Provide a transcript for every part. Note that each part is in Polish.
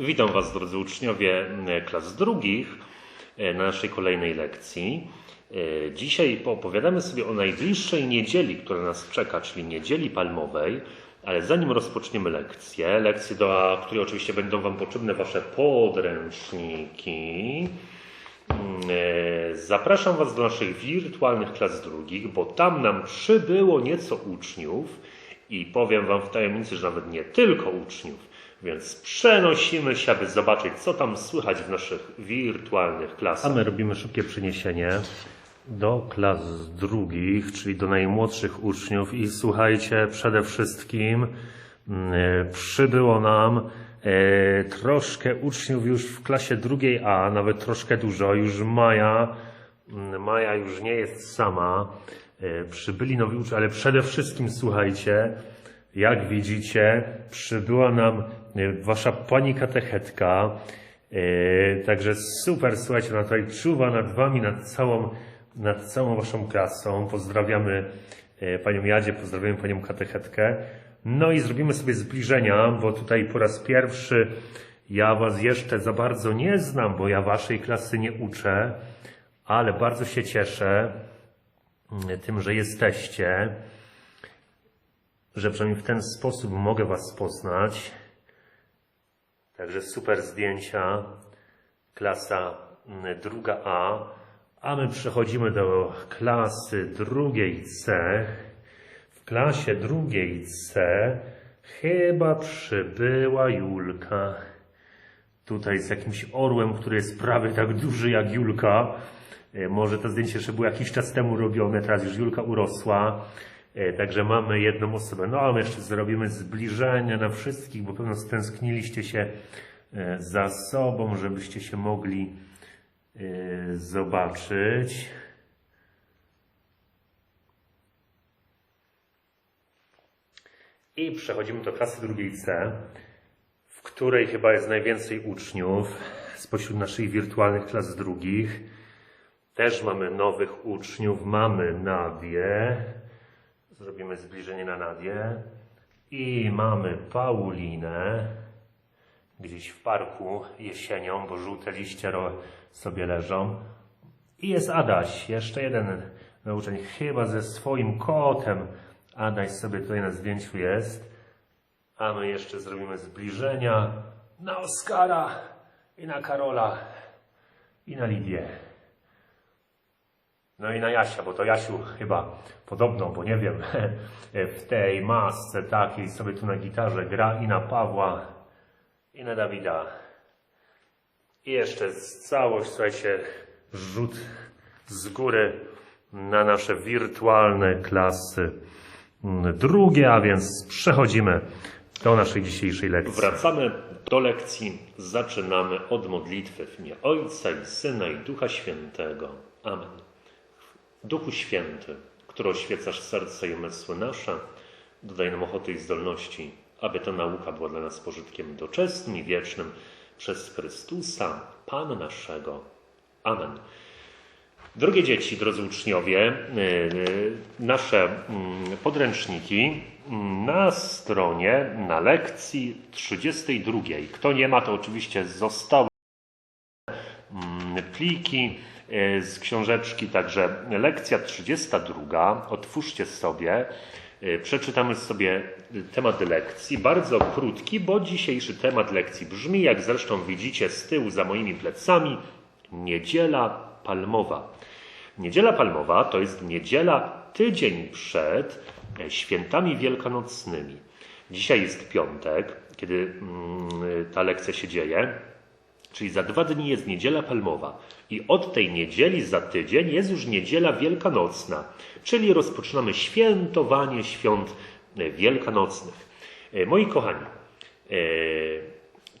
Witam Was, drodzy uczniowie e, klas drugich, e, na naszej kolejnej lekcji. E, Dzisiaj poopowiadamy sobie o najbliższej niedzieli, która nas czeka, czyli niedzieli palmowej. Ale zanim rozpoczniemy lekcję, lekcję, do której oczywiście będą Wam potrzebne Wasze podręczniki, mm, zapraszam Was do naszych wirtualnych klas drugich, bo tam nam przybyło nieco uczniów i powiem Wam w tajemnicy, że nawet nie tylko uczniów. Więc przenosimy się, aby zobaczyć, co tam słychać w naszych wirtualnych klasach. A my robimy szybkie przeniesienie do klas drugich, czyli do najmłodszych uczniów. I słuchajcie, przede wszystkim mm, e, przybyło nam e, troszkę uczniów już w klasie drugiej A, nawet troszkę dużo, już Maja, mm, Maja już nie jest sama, e, przybyli nowi uczniowie, ale przede wszystkim słuchajcie, jak widzicie, przybyła nam wasza pani katechetka. E, Także super, słuchajcie, ona tutaj czuwa nad wami, nad całą, nad całą waszą klasą. Pozdrawiamy e, panią Jadzie, pozdrawiamy panią katechetkę. No i zrobimy sobie zbliżenia, bo tutaj po raz pierwszy ja was jeszcze za bardzo nie znam, bo ja waszej klasy nie uczę, ale bardzo się cieszę mm, tym, że jesteście że przynajmniej w ten sposób mogę Was poznać. Także super zdjęcia, klasa mm, druga A, a my przechodzimy do klasy drugiej C. W klasie drugiej C chyba przybyła Julka. Tutaj z jakimś orłem, który jest prawie tak duży jak Julka. E, Może to zdjęcie jeszcze było jakiś czas temu robione, teraz już Julka urosła. E, Także mamy jedną osobę. No a my jeszcze zrobimy zbliżenie na wszystkich, bo pewno stęskniliście się e, za sobą, żebyście się mogli e, zobaczyć. I przechodzimy do klasy drugiej C, w której chyba jest najwięcej uczniów spośród naszych wirtualnych klas drugich. Też mamy nowych uczniów. Mamy Nadię. Zrobimy zbliżenie na Nadię. I mamy Paulinę. Gdzieś w parku jesienią, bo żółte liście sobie leżą. I jest Adaś, jeszcze jeden nauczeń, chyba ze swoim kotem. Adaś sobie tutaj na zdjęciu jest. A my jeszcze zrobimy zbliżenia na Oskara i na Karola i na Lidię. No i na Jasia, bo to Jasiu chyba podobno, bo nie wiem, w tej masce takiej sobie tu na gitarze gra i na Pawła, i na Dawida. I jeszcze całość, słuchajcie, rzut z góry na nasze wirtualne klasy mm, drugie, a więc przechodzimy do naszej dzisiejszej lekcji. Wracamy do lekcji. Zaczynamy od modlitwy w imię Ojca i Syna i Ducha Świętego. Amen. Duchu Święty, który oświecasz serce i umysły nasze, dodaj nam ochoty i zdolności, aby ta nauka była dla nas pożytkiem doczesnym i wiecznym przez Chrystusa, Pana naszego. Amen. Drogie dzieci, drodzy uczniowie, yy, nasze mm, podręczniki mm, na stronie, na lekcji 32. Kto nie ma, to oczywiście zostały mm, pliki z książeczki, także lekcja 32. Otwórzcie sobie, e, przeczytamy sobie temat lekcji, bardzo krótki, bo dzisiejszy temat lekcji brzmi, jak zresztą widzicie z tyłu za moimi plecami, Niedziela Palmowa. Niedziela Palmowa to jest niedziela tydzień przed e, świętami wielkanocnymi. Dzisiaj jest piątek, kiedy mm, ta lekcja się dzieje. Czyli za dwa dni jest niedziela palmowa. I od tej niedzieli za tydzień jest już niedziela wielkanocna. Czyli rozpoczynamy świętowanie świąt e, wielkanocnych. E, Moi kochani, e,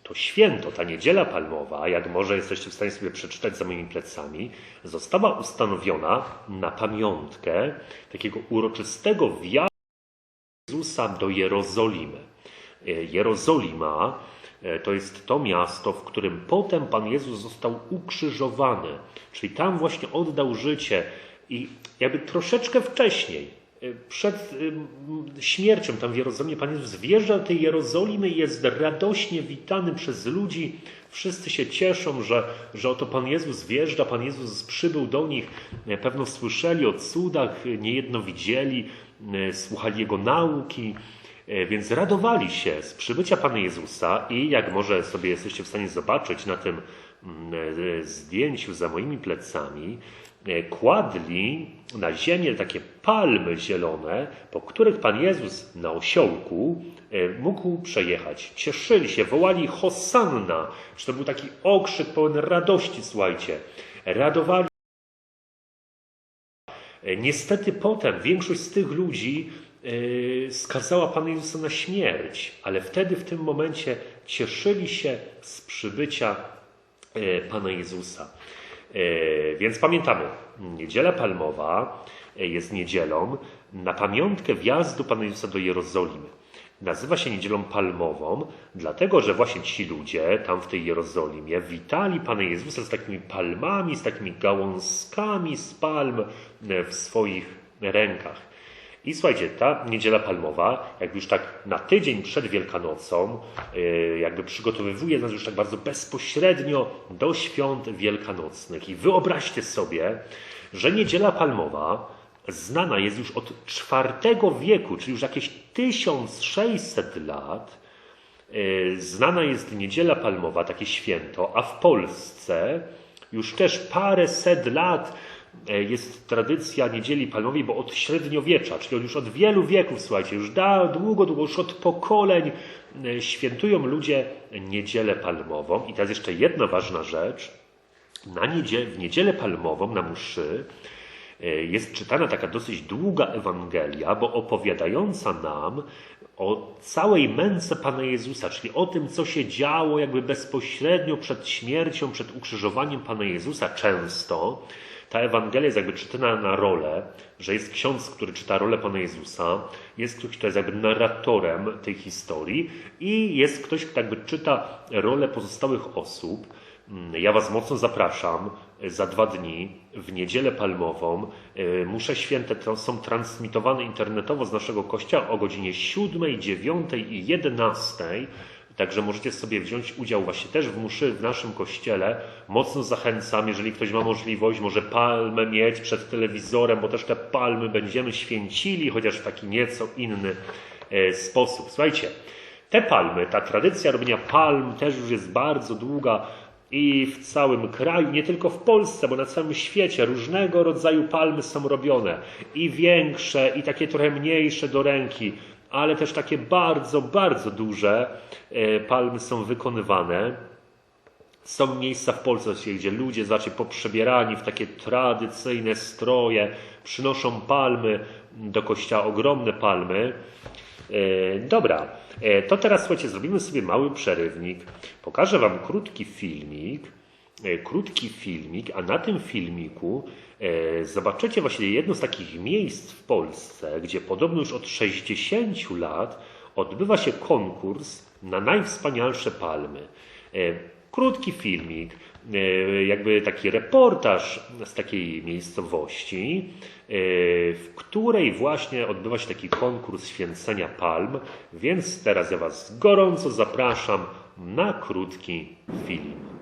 to święto, ta niedziela palmowa, jak może jesteście w stanie sobie przeczytać za moimi plecami, została ustanowiona na pamiątkę takiego uroczystego wjazdu Jezusa do Jerozolimy. Jerozolima to jest to miasto, w którym potem Pan Jezus został ukrzyżowany, czyli tam właśnie oddał życie i jakby troszeczkę wcześniej y, przed y, śmiercią tam w Jerozolimie Pan Jezus wjeżdża do tej Jerozolimy i jest radośnie witany przez ludzi. Wszyscy się cieszą, że, że oto Pan Jezus wjeżdża, Pan Jezus przybył do nich. E, Pewno słyszeli o cudach, e, niejedno widzieli, e, słuchali Jego nauki. E, Więc radowali się z przybycia Pana Jezusa i jak może sobie jesteście w stanie zobaczyć na tym mm, e, zdjęciu za moimi plecami, e, kładli na ziemię takie palmy zielone, po których Pan Jezus na osiołku mógł przejechać. Cieszyli się, wołali Hosanna, że to był taki okrzyk pełen radości, słuchajcie. Radowali Niestety potem większość z tych ludzi skazała Pana Jezusa na śmierć, ale wtedy w tym momencie cieszyli się z przybycia e, Pana Jezusa. E, Więc pamiętamy, niedziela palmowa e, jest niedzielą na pamiątkę wjazdu Pana Jezusa do Jerozolimy. Nazywa się niedzielą palmową, dlatego że właśnie ci ludzie tam w tej Jerozolimie witali Pana Jezusa z takimi palmami, z takimi gałązkami z palm e, w swoich rękach. I słuchajcie, ta niedziela palmowa, jakby już tak na tydzień przed Wielkanocą, e, jakby przygotowywuje nas już tak bardzo bezpośrednio do świąt wielkanocnych. I wyobraźcie sobie, że niedziela palmowa znana jest już od IV wieku, czyli już jakieś 1600 lat. E, Znana jest Niedziela Palmowa, takie święto, a w Polsce już też parę set lat jest tradycja Niedzieli Palmowej, bo od średniowiecza, czyli już od wielu wieków, słuchajcie, już da, długo, długo, już od pokoleń e, świętują ludzie Niedzielę Palmową. I teraz jeszcze jedna ważna rzecz. Na niedzie, w Niedzielę Palmową, na mszy, e, jest czytana taka dosyć długa Ewangelia, bo opowiadająca nam o całej męce Pana Jezusa, czyli o tym, co się działo jakby bezpośrednio przed śmiercią, przed ukrzyżowaniem Pana Jezusa często. Ta Ewangelia jest jakby czytana na rolę, że jest ksiądz, który czyta rolę Pana Jezusa, jest ktoś, kto jest jakby narratorem tej historii i jest ktoś, kto jakby czyta rolę pozostałych osób. Mm, Ja Was mocno zapraszam e, za dwa dni w niedzielę palmową. E, Musze święte są transmitowane internetowo z naszego kościoła o godzinie 7, 9 i 11. Także możecie sobie wziąć udział właśnie też w mszy w naszym kościele. Mocno zachęcam, jeżeli ktoś ma możliwość, może palmę mieć przed telewizorem, bo też te palmy będziemy święcili, chociaż w taki nieco inny e, sposób. Słuchajcie, te palmy, ta tradycja robienia palm też już jest bardzo długa i w całym kraju, nie tylko w Polsce, bo na całym świecie różnego rodzaju palmy są robione. I większe, i takie trochę mniejsze do ręki, ale też takie bardzo, bardzo duże e, palmy są wykonywane. Są miejsca w Polsce, gdzie ludzie znaczy poprzebierani w takie tradycyjne stroje, przynoszą palmy do kościoła, ogromne palmy. E, Dobra, e, to teraz słuchajcie, zrobimy sobie mały przerywnik. Pokażę Wam krótki filmik. E, Krótki filmik, a na tym filmiku e, zobaczycie właśnie jedno z takich miejsc w Polsce, gdzie podobno już od 60 lat odbywa się konkurs na najwspanialsze palmy. E, Krótki filmik, jakby taki reportaż z takiej miejscowości, w której właśnie odbywa się taki konkurs święcenia palm, więc teraz ja Was gorąco zapraszam na krótki film.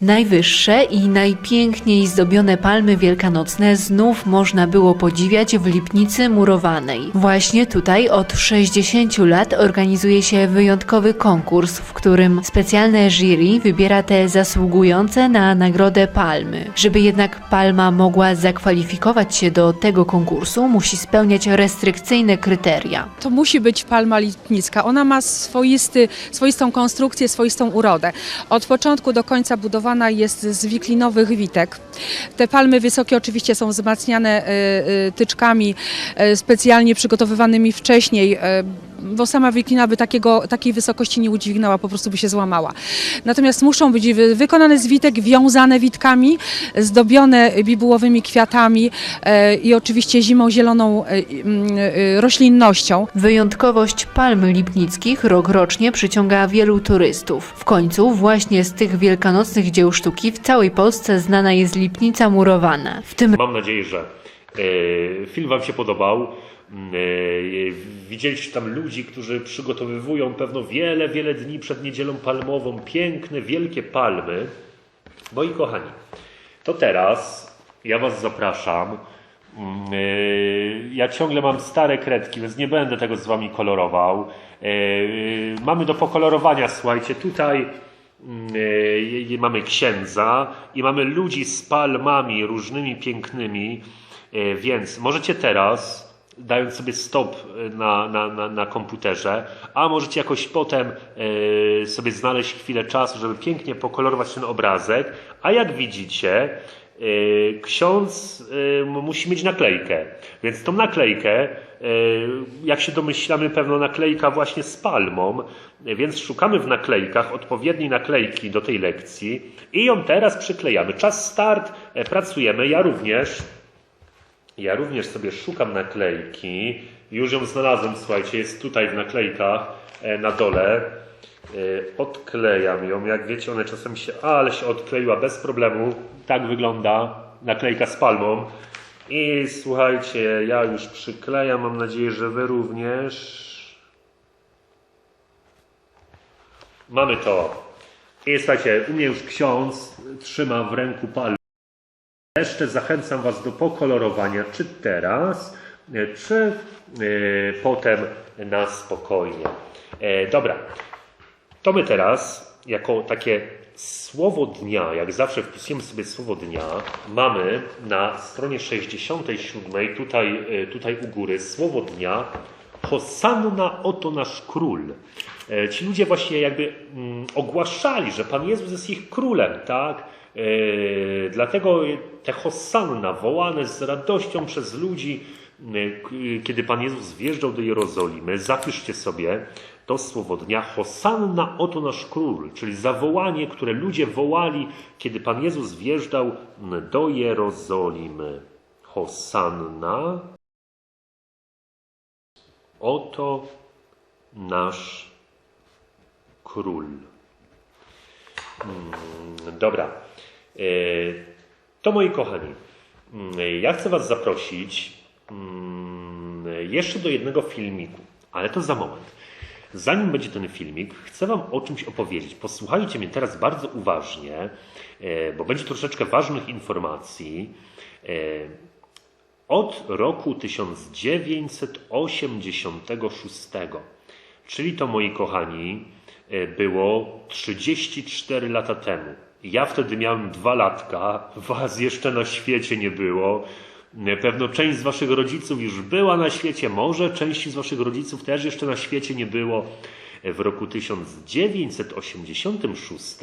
Najwyższe i najpiękniej zdobione palmy wielkanocne znów można było podziwiać w Lipnicy Murowanej. Właśnie tutaj od 60 lat organizuje się wyjątkowy konkurs, w którym specjalne jury wybiera te zasługujące na nagrodę palmy. Żeby jednak palma mogła zakwalifikować się do tego konkursu, musi spełniać restrykcyjne kryteria. To musi być palma lipnicka. Ona ma swoisty, swoistą konstrukcję, swoistą urodę. Od początku do końca jest z wiklinowych witek. Te palmy wysokie oczywiście są wzmacniane e, e, tyczkami e, specjalnie przygotowywanymi wcześniej, bo sama wiklina by takiego, takiej wysokości nie udźwignęła, po prostu by się złamała. Natomiast muszą być wy- wykonane z witek, wiązane witkami, zdobione bibułowymi kwiatami e, i oczywiście zimą zieloną e, mm, e, roślinnością. Wyjątkowość palm lipnickich rok rocznie przyciąga wielu turystów. W końcu właśnie z tych wielkanocnych dzieł sztuki w całej Polsce znana jest Lipnica Murowana. W tym Mam nadzieję, że Film Wam się podobał. Mm, e, Widzieliście tam ludzi, którzy przygotowywują pewno wiele, wiele dni przed niedzielą palmową piękne, wielkie palmy. Moi kochani, to teraz ja Was zapraszam. Mm, e, Ja ciągle mam stare kredki, więc nie będę tego z Wami kolorował. E, Mamy do pokolorowania, słuchajcie, tutaj mm, e, e, mamy księdza i mamy ludzi z palmami różnymi pięknymi, e, więc możecie teraz, dając sobie stop e, na, na, na, na komputerze, a możecie jakoś potem e, sobie znaleźć chwilę czasu, żeby pięknie pokolorować ten obrazek, a jak widzicie, e, ksiądz m- musi mieć naklejkę, więc tą naklejkę, jak się domyślamy, pewno naklejka właśnie z palmą, więc szukamy w naklejkach odpowiedniej naklejki do tej lekcji i ją teraz przyklejamy. Czas start, e, pracujemy, ja również. Ja również sobie szukam naklejki. Już ją znalazłem, słuchajcie, jest tutaj w naklejkach e, na dole. E, Odklejam ją. Jak wiecie, one czasem się. Ale się odkleiła bez problemu. Tak wygląda naklejka z palmą. I słuchajcie, ja już przyklejam. Mam nadzieję, że wy również. Mamy to. I słuchajcie, u mnie już ksiądz trzyma w ręku palmę. Jeszcze zachęcam Was do pokolorowania, czy teraz, e, czy e, potem na spokojnie. E, dobra, to my teraz, jako takie słowo dnia, jak zawsze wpisujemy sobie słowo dnia, mamy na stronie 67, tutaj, tutaj u góry, słowo dnia, Hosanna, oto nasz król. Ci ludzie właśnie jakby mm, ogłaszali, że Pan Jezus jest ich królem, tak? E, Dlatego te Hosanna wołane z radością przez ludzi, k- kiedy Pan Jezus wjeżdżał do Jerozolimy, zapiszcie sobie to słowo dnia Hosanna, oto nasz król, czyli zawołanie, które ludzie wołali, kiedy Pan Jezus wjeżdżał do Jerozolimy. Hosanna, oto nasz król. Mm, Dobra. E, To moi kochani, mm, ja chcę Was zaprosić mm, jeszcze do jednego filmiku, ale to za moment. Zanim będzie ten filmik, chcę Wam o czymś opowiedzieć. Posłuchajcie mnie teraz bardzo uważnie, e, bo będzie troszeczkę ważnych informacji. E, Od roku 1986, czyli to moi kochani, było 34 lata temu. Ja wtedy miałem dwa latka, was jeszcze na świecie nie było. E, Pewno część z waszych rodziców już była na świecie, może części z waszych rodziców też jeszcze na świecie nie było. E, W roku 1986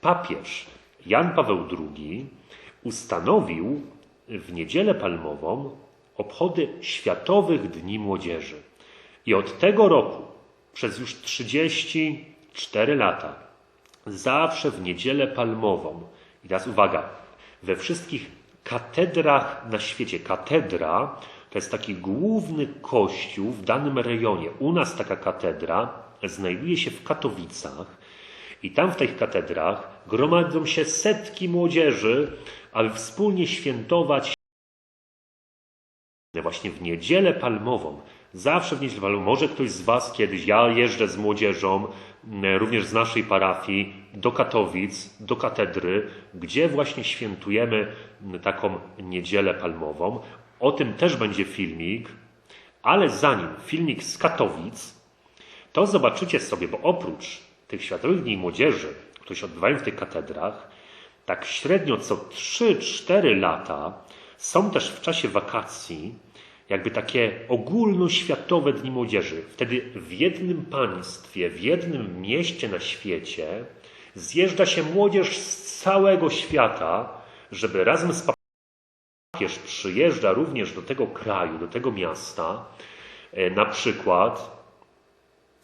papież Jan Paweł II ustanowił w niedzielę palmową obchody Światowych Dni Młodzieży. I od tego roku, przez już 34 lata, zawsze w niedzielę palmową, i teraz uwaga, we wszystkich katedrach na świecie, katedra to jest taki główny kościół w danym rejonie. U nas taka katedra znajduje się w Katowicach i tam w tych katedrach gromadzą się setki młodzieży, aby wspólnie świętować właśnie w niedzielę palmową. Zawsze w niedzielę. Może ktoś z Was kiedyś, ja jeżdżę z młodzieżą, również z naszej parafii, do Katowic, do katedry, gdzie właśnie świętujemy taką niedzielę palmową. O tym też będzie filmik, ale zanim filmik z Katowic, to zobaczycie sobie, bo oprócz tych Światowych Dni Młodzieży, które się odbywają w tych katedrach, tak średnio co 3-4 lata są też w czasie wakacji jakby takie ogólnoświatowe Dni Młodzieży. Wtedy w jednym państwie, w jednym mieście na świecie zjeżdża się młodzież z całego świata, żeby razem z papież przyjeżdża również do tego kraju, do tego miasta. E, Na przykład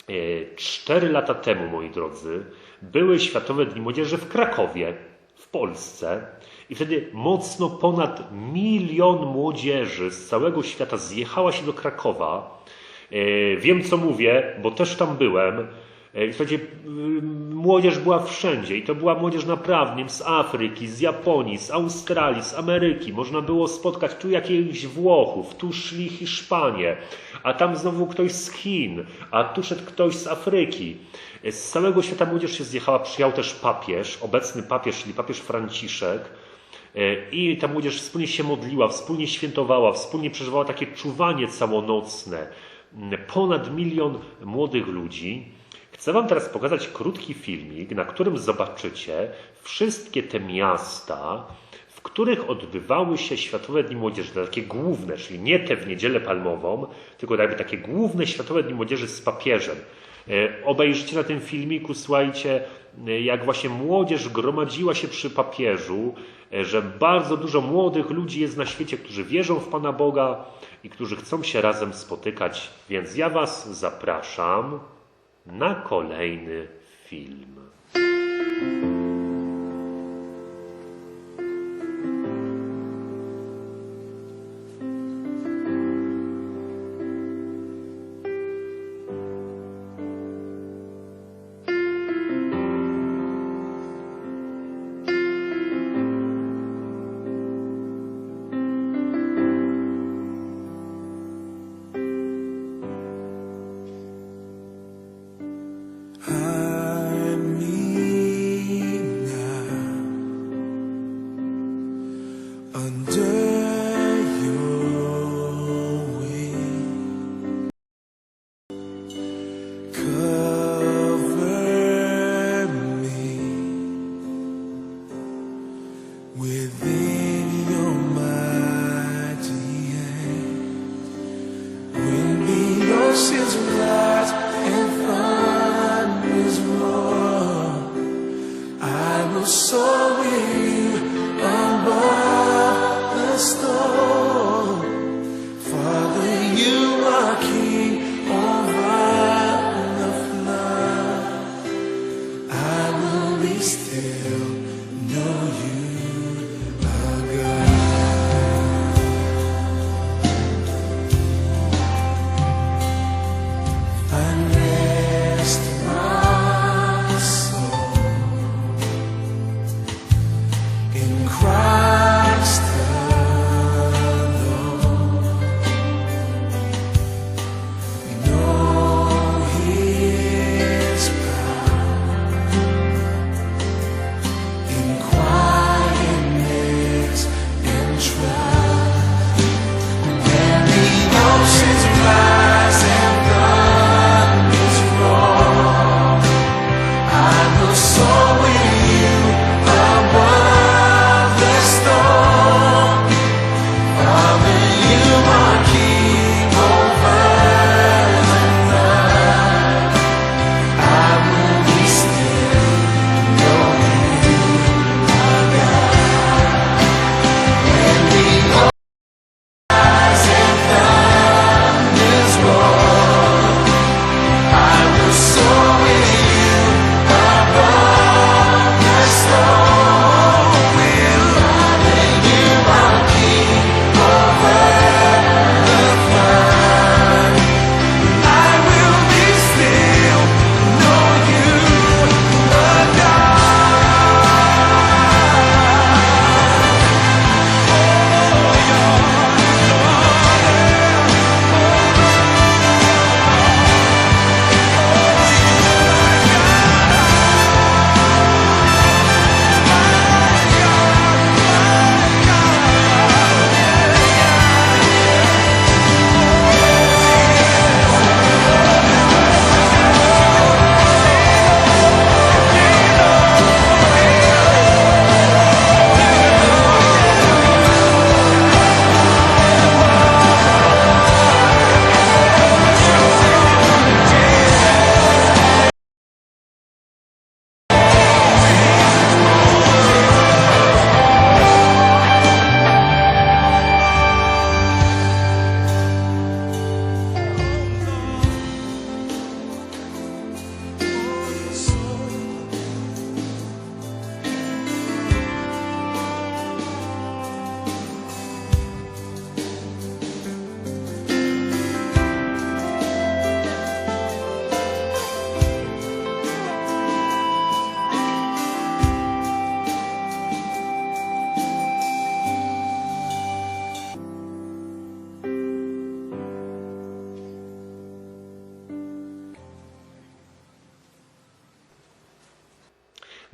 e, cztery lata temu, moi drodzy, były Światowe Dni Młodzieży w Krakowie, w Polsce. I wtedy mocno ponad milion młodzieży z całego świata zjechała się do Krakowa. E, Wiem, co mówię, bo też tam byłem. E, Słuchajcie, y, młodzież była wszędzie i to była młodzież naprawdę z Afryki, z Japonii, z Australii, z Ameryki. Można było spotkać tu jakichś Włochów, tu szli Hiszpanie, a tam znowu ktoś z Chin, a tu szedł ktoś z Afryki. E, Z całego świata młodzież się zjechała, przyjechał też papież, obecny papież, czyli papież Franciszek. E, I ta młodzież wspólnie się modliła, wspólnie świętowała, wspólnie przeżywała takie czuwanie całonocne. Mm, Ponad milion młodych ludzi. Chcę Wam teraz pokazać krótki filmik, na którym zobaczycie wszystkie te miasta, w których odbywały się Światowe Dni Młodzieży, takie główne, czyli nie te w Niedzielę Palmową, tylko jakby takie główne Światowe Dni Młodzieży z papieżem. E, Obejrzyjcie na tym filmiku, słuchajcie, e, jak właśnie młodzież gromadziła się przy papieżu, e, że bardzo dużo młodych ludzi jest na świecie, którzy wierzą w Pana Boga i którzy chcą się razem spotykać. Więc ja Was zapraszam na kolejny film.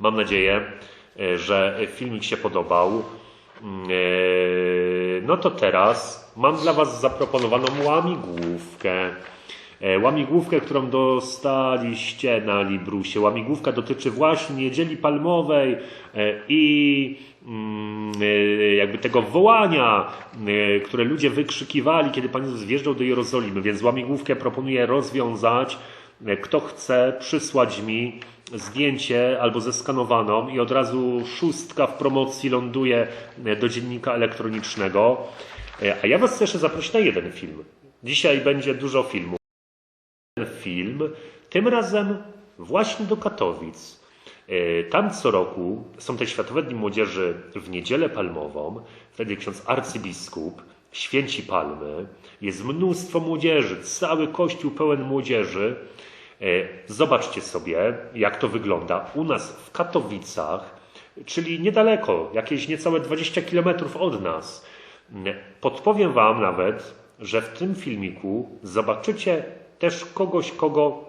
Mam nadzieję, e, że filmik się podobał. E, No to teraz mam dla Was zaproponowaną łamigłówkę. E, Łamigłówkę, którą dostaliście na Librusie. Łamigłówka dotyczy właśnie Niedzieli Palmowej i mm, jakby tego wołania, które ludzie wykrzykiwali, kiedy Pan Jezus wjeżdżał do Jerozolimy. Więc łamigłówkę proponuję rozwiązać. Kto chce przysłać mi zdjęcie albo zeskanowaną i od razu szóstka w promocji ląduje do dziennika elektronicznego. E, A ja Was chcę jeszcze zaprosić na jeden film. Dzisiaj będzie dużo filmów film, tym razem właśnie do Katowic. E, Tam co roku są te Światowe Dni Młodzieży w Niedzielę Palmową. Wtedy ksiądz arcybiskup święci palmy. Jest mnóstwo młodzieży, cały kościół pełen młodzieży. E, Zobaczcie sobie, jak to wygląda u nas w Katowicach, czyli niedaleko, jakieś niecałe 20 kilometrów od nas. Podpowiem Wam nawet, że w tym filmiku zobaczycie też kogoś, kogo,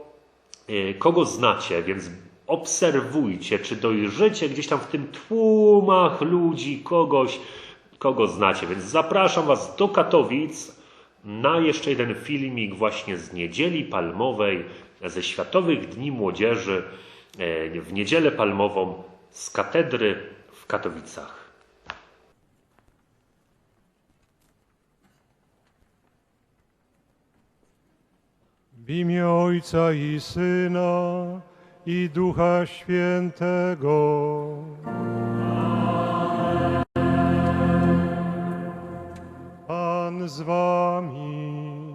e, kogo znacie, więc obserwujcie, czy dojrzycie gdzieś tam w tym tłumach ludzi kogoś, kogo znacie. Więc zapraszam Was do Katowic na jeszcze jeden filmik właśnie z Niedzieli Palmowej, ze Światowych Dni Młodzieży e, w Niedzielę Palmową z katedry w Katowicach. W imię Ojca i Syna i Ducha Świętego. Z wami.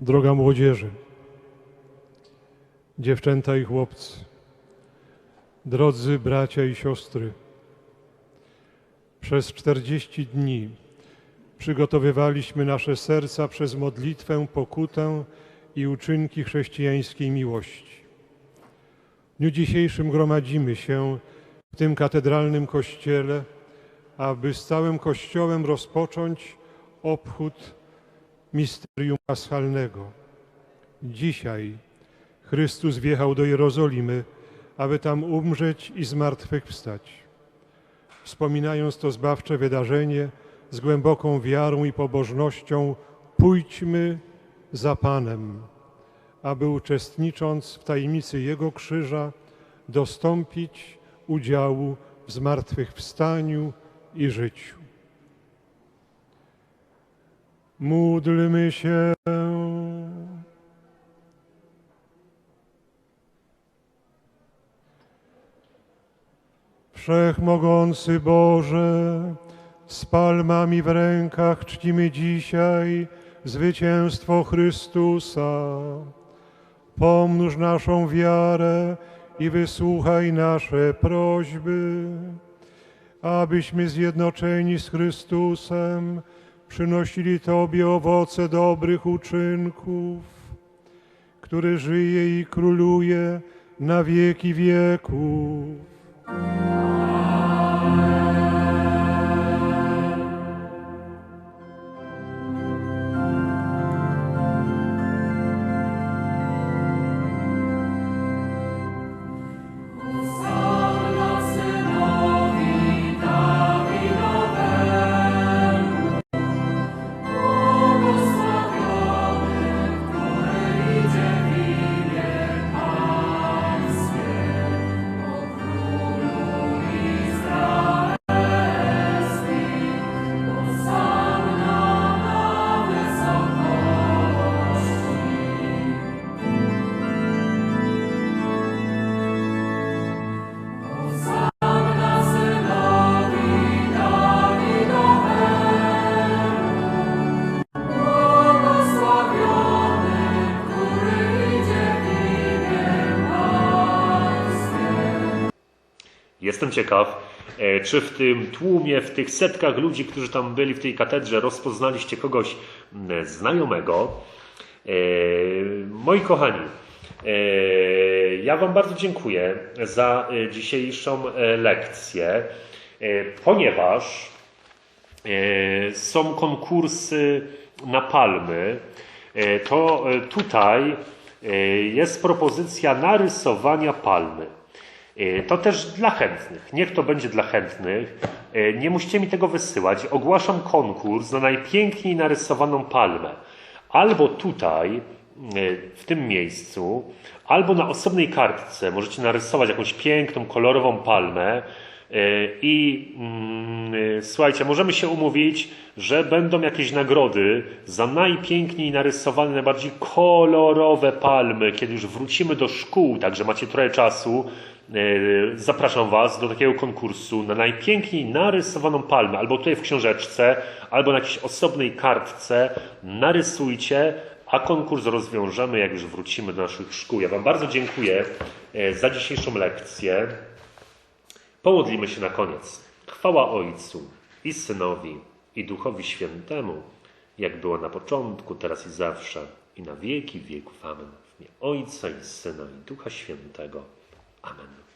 Droga młodzieży, dziewczęta i chłopcy, drodzy bracia i siostry, przez 40 dni przygotowywaliśmy nasze serca przez modlitwę, pokutę i uczynki chrześcijańskiej miłości. W dniu dzisiejszym gromadzimy się w tym katedralnym kościele, aby z całym Kościołem rozpocząć obchód misterium paschalnego. Dzisiaj Chrystus wjechał do Jerozolimy, aby tam umrzeć i zmartwychwstać. Wspominając to zbawcze wydarzenie z głęboką wiarą i pobożnością, pójdźmy za Panem, aby uczestnicząc w tajemnicy Jego krzyża, dostąpić udziału w zmartwychwstaniu i życiu. Módlmy się. Wszechmogący Boże, z palmami w rękach czcimy dzisiaj zwycięstwo Chrystusa. Pomnóż naszą wiarę i wysłuchaj nasze prośby, abyśmy zjednoczeni z Chrystusem przynosili Tobie owoce dobrych uczynków, który żyje i króluje na wieki wieków. Jestem ciekaw, e, czy w tym tłumie, w tych setkach ludzi, którzy tam byli w tej katedrze, rozpoznaliście kogoś mm, znajomego. E, Moi kochani, e, ja Wam bardzo dziękuję za dzisiejszą lekcję, ponieważ są konkursy na palmy. to tutaj jest propozycja narysowania palmy. E, To też dla chętnych. Niech to będzie dla chętnych. E, Nie musicie mi tego wysyłać. Ogłaszam konkurs na najpiękniej narysowaną palmę. Albo tutaj, e, w tym miejscu, albo na osobnej kartce możecie narysować jakąś piękną, kolorową palmę. I mm, słuchajcie, możemy się umówić, że będą jakieś nagrody za najpiękniej narysowane, najbardziej kolorowe palmy, kiedy już wrócimy do szkół, także macie trochę czasu. E, Zapraszam Was do takiego konkursu na najpiękniej narysowaną palmę, albo tutaj w książeczce, albo na jakiejś osobnej kartce. Narysujcie, a konkurs rozwiążemy, jak już wrócimy do naszych szkół. Ja Wam bardzo dziękuję e, za dzisiejszą lekcję. Pomodlimy się na koniec. Chwała Ojcu i Synowi i Duchowi Świętemu, jak było na początku, teraz i zawsze, i na wieki wieków. Amen. W imię Ojca i Syna i Ducha Świętego. Amen.